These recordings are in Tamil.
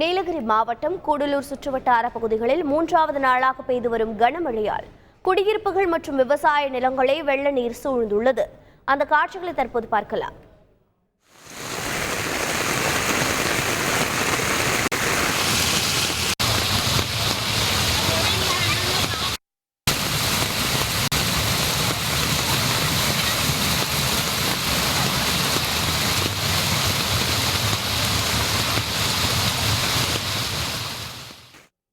நீலகிரி மாவட்டம் கூடலூர் சுற்றுவட்டார பகுதிகளில் மூன்றாவது நாளாக பெய்து வரும் கனமழையால் குடியிருப்புகள் மற்றும் விவசாய நிலங்களை வெள்ள நீர் சூழ்ந்துள்ளது. அந்த காட்சிகளை தற்போது பார்க்கலாம்.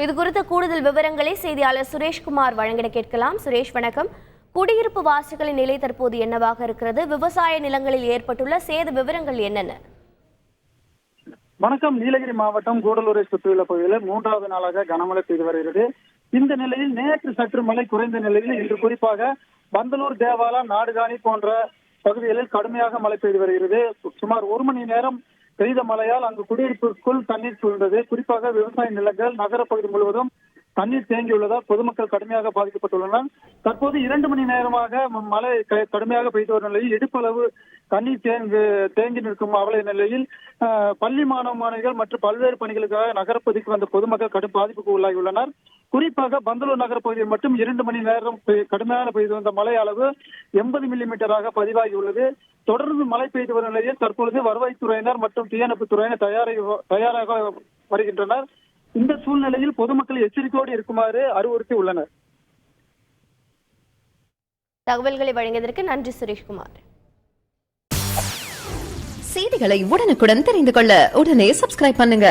இது குறித்த கூடுதல் விவரங்களை செய்தியாளர் சுரேஷ்குமார் வழங்கிட கேட்கலாம். சுரேஷ் வணக்கம். குடியிருப்பு வாசிகளின் நிலை தற்போது என்னவாக இருக்கிறது? விவசாய நிலங்களில் ஏற்பட்டுள்ள சேத விவரங்கள் என்னென்ன? வணக்கம். நீலகிரி மாவட்டம் கூடலூரை சுற்றியுள்ள பகுதியில் மூன்றாவது நாளாக கனமழை பெய்து வருகிறது. இந்த நிலையில் நேற்று சற்று மழை குறைந்த நிலையில் இன்று குறிப்பாக பந்தலூர் தேவாலா நாடுகாணி போன்ற பகுதிகளில் கடுமையாக மழை பெய்து வருகிறது. சுமார் ஒரு மணி நேரம் பெய்த மழையால் அங்கு குடியிருப்புக்குள் தண்ணீர் சூழ்ந்தது. குறிப்பாக விவசாய நிலங்கள் நகரப்பகுதி முழுவதும் தண்ணீர் தேங்கியுள்ளதால் பொதுமக்கள் கடுமையாக பாதிக்கப்பட்டுள்ளனர். தற்போது இரண்டு மணி நேரமாக மழை க- கடுமையாக பெய்து வரும் நிலையில் இடுப்பளவு தண்ணீர் தேங்கு தேங்கி நிற்கும் அவல நிலையில் பள்ளி மாணவ மாணவிகள் மற்றும் பல்வேறு பணிகளுக்காக நகரப்பகுதிக்கு வந்த பொதுமக்கள் கடும் பாதிப்புக்கு உள்ளாகியுள்ளனர். குறிப்பாக பந்தலூர் நகரப்பகுதியில் மட்டும் இரண்டு மணி நேரம் கடுமையான பெய்து வந்த மழை அளவு எண்பது மில்லிமீட்டராக பதிவாகியுள்ளது. தொடர்ந்து மழை பெய்து வரும் நிலையில் தற்பொழுது வருவாய்த்துறையினர் மற்றும் தீயணைப்பு துறையினர் தயாரி தயாராக வருகின்றனர். இந்த சூழ்நிலையில் பொதுமக்கள் எச்சரிக்கையோடு இருக்குமாறு அறிவுறுத்தி உள்ளனர். தகவல்களை வழங்கியதற்கு நன்றி சுரேஷ்குமார். செய்திகளை உடனுக்குடன் தெரிந்து கொள்ள உடனே சப்ஸ்கிரைப் பண்ணுங்க.